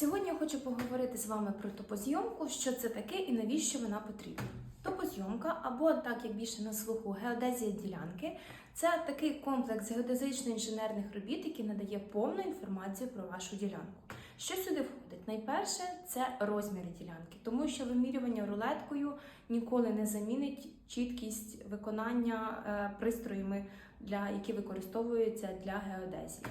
Сьогодні я хочу поговорити з вами про топозйомку, що це таке і навіщо вона потрібна. Топозйомка, або так як більше на слуху, геодезія ділянки це такий комплекс геодезично-інженерних робіт, який надає повну інформацію про вашу ділянку. Що сюди входить? Найперше це розміри ділянки, тому що вимірювання рулеткою ніколи не замінить чіткість виконання е, пристроями, для які використовуються для геодезії.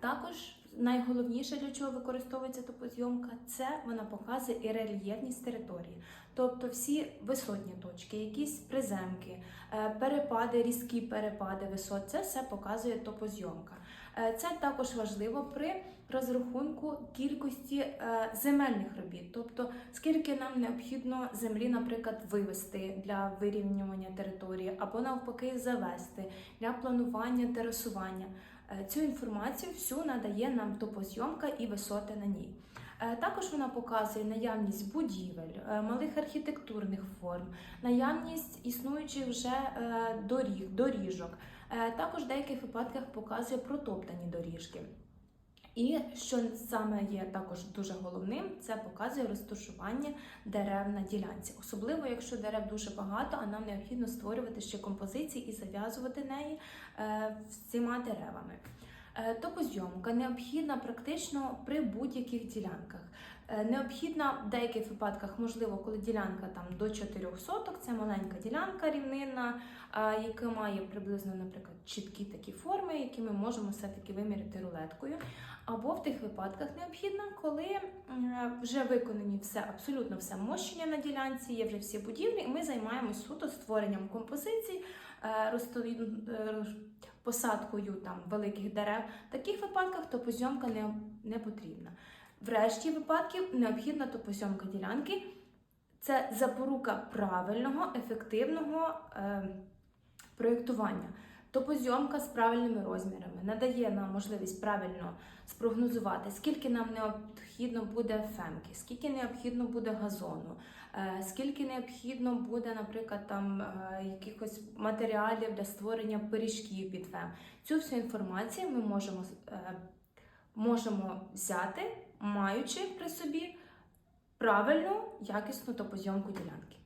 Також найголовніше, для чого використовується топозйомка, це вона показує і рельєфність території, тобто всі висотні точки, якісь приземки, е, перепади, різкі перепади висот. Це все показує топозйомка. Е, Це також важливо при розрахунку кількості е, земельних робіт, тобто скільки нам необхідно землі, наприклад, вивести для вирівнювання території, або навпаки завести для планування терасування. Е, Цю інформацію всю надає нам топозйомка і висоти на ній. Також вона показує наявність будівель, малих архітектурних форм, наявність існуючих вже доріг, доріжок. Е, Також в деяких випадках показує протоптані доріжки. І що саме є також дуже головним, це показує розташування дерев на ділянці, особливо якщо дерев дуже багато, а нам необхідно створювати ще композиції і зав'язувати неї е, всіма деревами. Е, Топозйомка необхідна практично при будь-яких ділянках. Е, Необхідна в деяких випадках, можливо, коли ділянка там до 4 соток, це маленька ділянка рівнинна, е, яка має приблизно, наприклад, чіткі такі форми, які ми можемо все-таки виміряти рулеткою. Або в тих випадках необхідна, коли е, вже виконані все, абсолютно все мощення на ділянці, є вже всі будівлі, і ми займаємось суто створенням композицій, посадкою там великих дерев. В таких випадках топозйомка не, не потрібна. В решті випадків необхідна топозйомка ділянки. Це запорука правильного, ефективного е, проєктування. Топозйомка з правильними розмірами надає нам можливість правильно спрогнозувати, скільки нам необхідно буде фемки, скільки необхідно буде газону, е, скільки необхідно буде, наприклад, там е, якихось матеріалів для створення пиріжків під фем. Цю всю інформацію ми можемо, е, можемо взяти, маючи при собі правильну якісну топозйомку ділянки.